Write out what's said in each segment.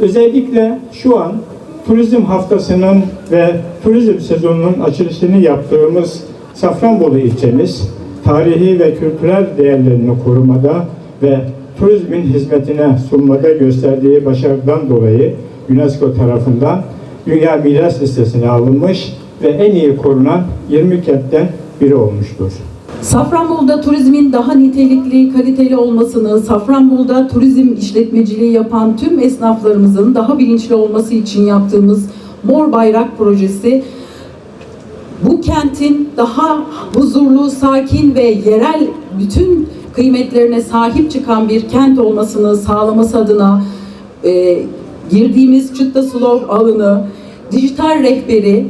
Özellikle şu an turizm haftasının ve turizm sezonunun açılışını yaptığımız Safranbolu ilçemiz tarihi ve kültürel değerlerini korumada ve turizmin hizmetine sunmada gösterdiği başarıdan dolayı UNESCO tarafından Dünya Miras Listesi'ne alınmış ve en iyi korunan 20 kentten biri olmuştur. Safranbolu'da turizmin daha nitelikli, kaliteli olmasını, Safranbolu'da turizm işletmeciliği yapan tüm esnaflarımızın daha bilinçli olması için yaptığımız Mor Bayrak projesi bu kentin daha huzurlu, sakin ve yerel bütün kıymetlerine sahip çıkan bir kent olmasını sağlaması adına e, girdiğimiz Çıtta Slow alanı, dijital rehberi,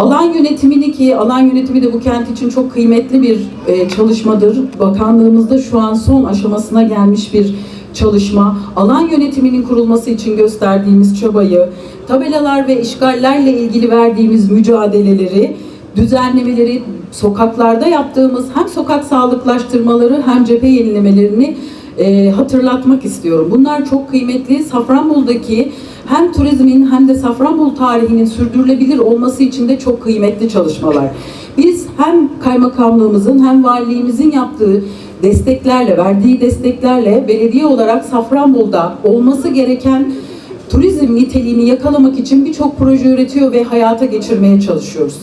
Alan yönetimini ki alan yönetimi de bu kent için çok kıymetli bir e, çalışmadır. Bakanlığımızda şu an son aşamasına gelmiş bir çalışma. Alan yönetiminin kurulması için gösterdiğimiz çabayı, tabelalar ve işgallerle ilgili verdiğimiz mücadeleleri, düzenlemeleri, sokaklarda yaptığımız hem sokak sağlıklaştırmaları hem cephe yenilemelerini e, hatırlatmak istiyorum. Bunlar çok kıymetli. Safranbolu'daki hem turizmin hem de Safranbolu tarihinin sürdürülebilir olması için de çok kıymetli çalışmalar. Biz hem kaymakamlığımızın hem valiliğimizin yaptığı desteklerle, verdiği desteklerle belediye olarak Safranbolu'da olması gereken turizm niteliğini yakalamak için birçok proje üretiyor ve hayata geçirmeye çalışıyoruz.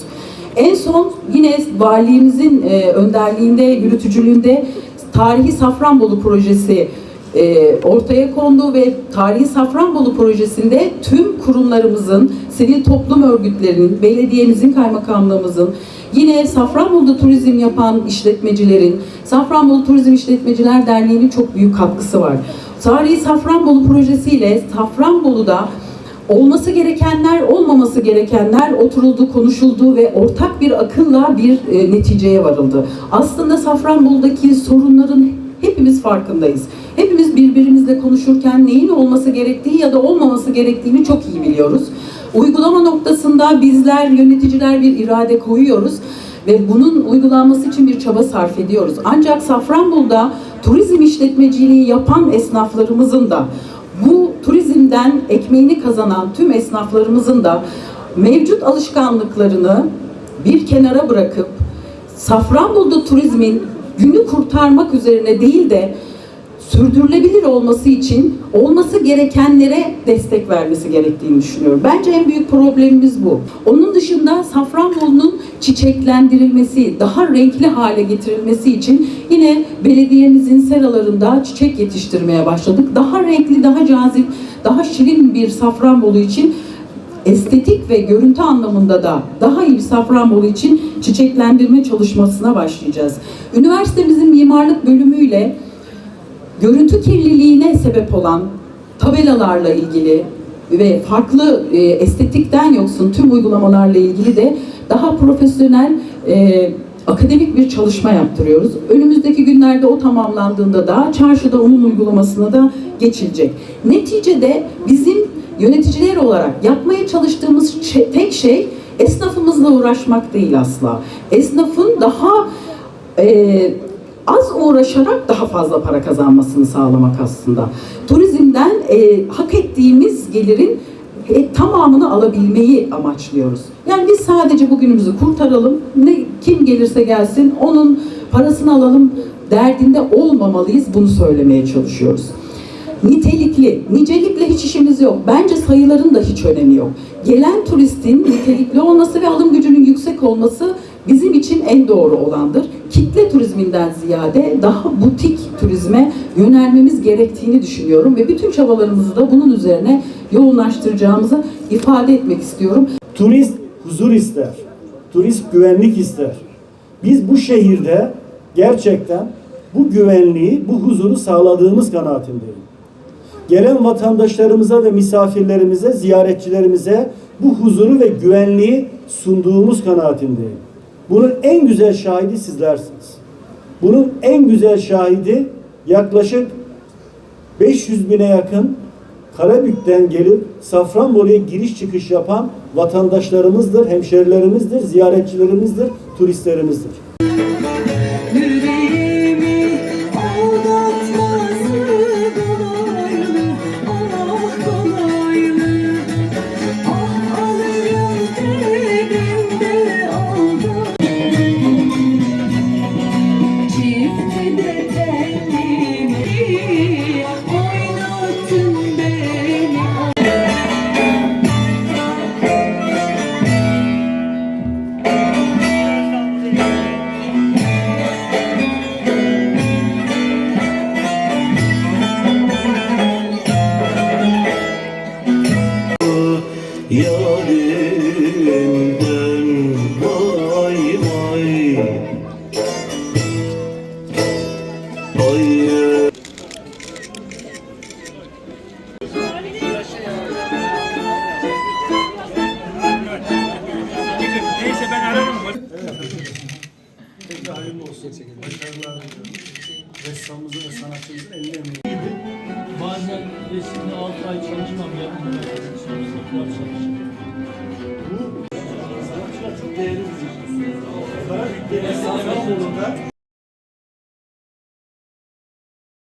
En son yine valiliğimizin e, önderliğinde, yürütücülüğünde Tarihi Safranbolu projesi e, ortaya kondu ve Tarihi Safranbolu projesinde tüm kurumlarımızın, sivil toplum örgütlerinin, belediyemizin, kaymakamlığımızın, yine Safranbolu'da turizm yapan işletmecilerin, Safranbolu Turizm İşletmeciler Derneği'nin çok büyük katkısı var. Tarihi Safranbolu projesiyle Safranbolu'da olması gerekenler, olmaması gerekenler oturuldu, konuşuldu ve ortak bir akılla bir e, neticeye varıldı. Aslında Safranbolu'daki sorunların hepimiz farkındayız. Hepimiz birbirimizle konuşurken neyin olması gerektiği ya da olmaması gerektiğini çok iyi biliyoruz. Uygulama noktasında bizler yöneticiler bir irade koyuyoruz ve bunun uygulanması için bir çaba sarf ediyoruz. Ancak Safranbolu'da turizm işletmeciliği yapan esnaflarımızın da bu turizmden ekmeğini kazanan tüm esnaflarımızın da mevcut alışkanlıklarını bir kenara bırakıp Safranbolu'da turizmin günü kurtarmak üzerine değil de sürdürülebilir olması için olması gerekenlere destek vermesi gerektiğini düşünüyorum. Bence en büyük problemimiz bu. Onun dışında Safranbolu'nun çiçeklendirilmesi, daha renkli hale getirilmesi için yine belediyemizin seralarında çiçek yetiştirmeye başladık. Daha renkli, daha cazip, daha şirin bir Safranbolu için estetik ve görüntü anlamında da daha iyi bir Safranbolu için çiçeklendirme çalışmasına başlayacağız. Üniversitemizin mimarlık bölümüyle görüntü kirliliğine sebep olan tabelalarla ilgili ve farklı e, estetikten yoksun tüm uygulamalarla ilgili de daha profesyonel e, akademik bir çalışma yaptırıyoruz. Önümüzdeki günlerde o tamamlandığında da çarşıda onun uygulamasına da geçilecek. Neticede bizim yöneticiler olarak yapmaya çalıştığımız şey- tek şey esnafımızla uğraşmak değil asla. Esnafın daha e, az uğraşarak daha fazla para kazanmasını sağlamak aslında. Turizmden e, hak ettiğimiz gelirin e, tamamını alabilmeyi amaçlıyoruz. Yani biz sadece bugünümüzü kurtaralım. Ne kim gelirse gelsin onun parasını alalım derdinde olmamalıyız. Bunu söylemeye çalışıyoruz. Nitelikli, nicelikle hiç işimiz yok. Bence sayıların da hiç önemi yok. Gelen turistin nitelikli olması ve alım gücünün yüksek olması bizim için en doğru olandır. Kitle turizminden ziyade daha butik turizme yönelmemiz gerektiğini düşünüyorum ve bütün çabalarımızı da bunun üzerine yoğunlaştıracağımızı ifade etmek istiyorum. Turist huzur ister. Turist güvenlik ister. Biz bu şehirde gerçekten bu güvenliği, bu huzuru sağladığımız kanaatindeyim. Gelen vatandaşlarımıza ve misafirlerimize, ziyaretçilerimize bu huzuru ve güvenliği sunduğumuz kanaatindeyim. Bunun en güzel şahidi sizlersiniz. Bunun en güzel şahidi yaklaşık 500 bine yakın Karabük'ten gelip Safranbolu'ya giriş çıkış yapan vatandaşlarımızdır, hemşerilerimizdir, ziyaretçilerimizdir, turistlerimizdir. Yarimden vay vay Ay Bazen resimde 6 ay çalışmam yapmam. Sonrasında çalışırım. えっ?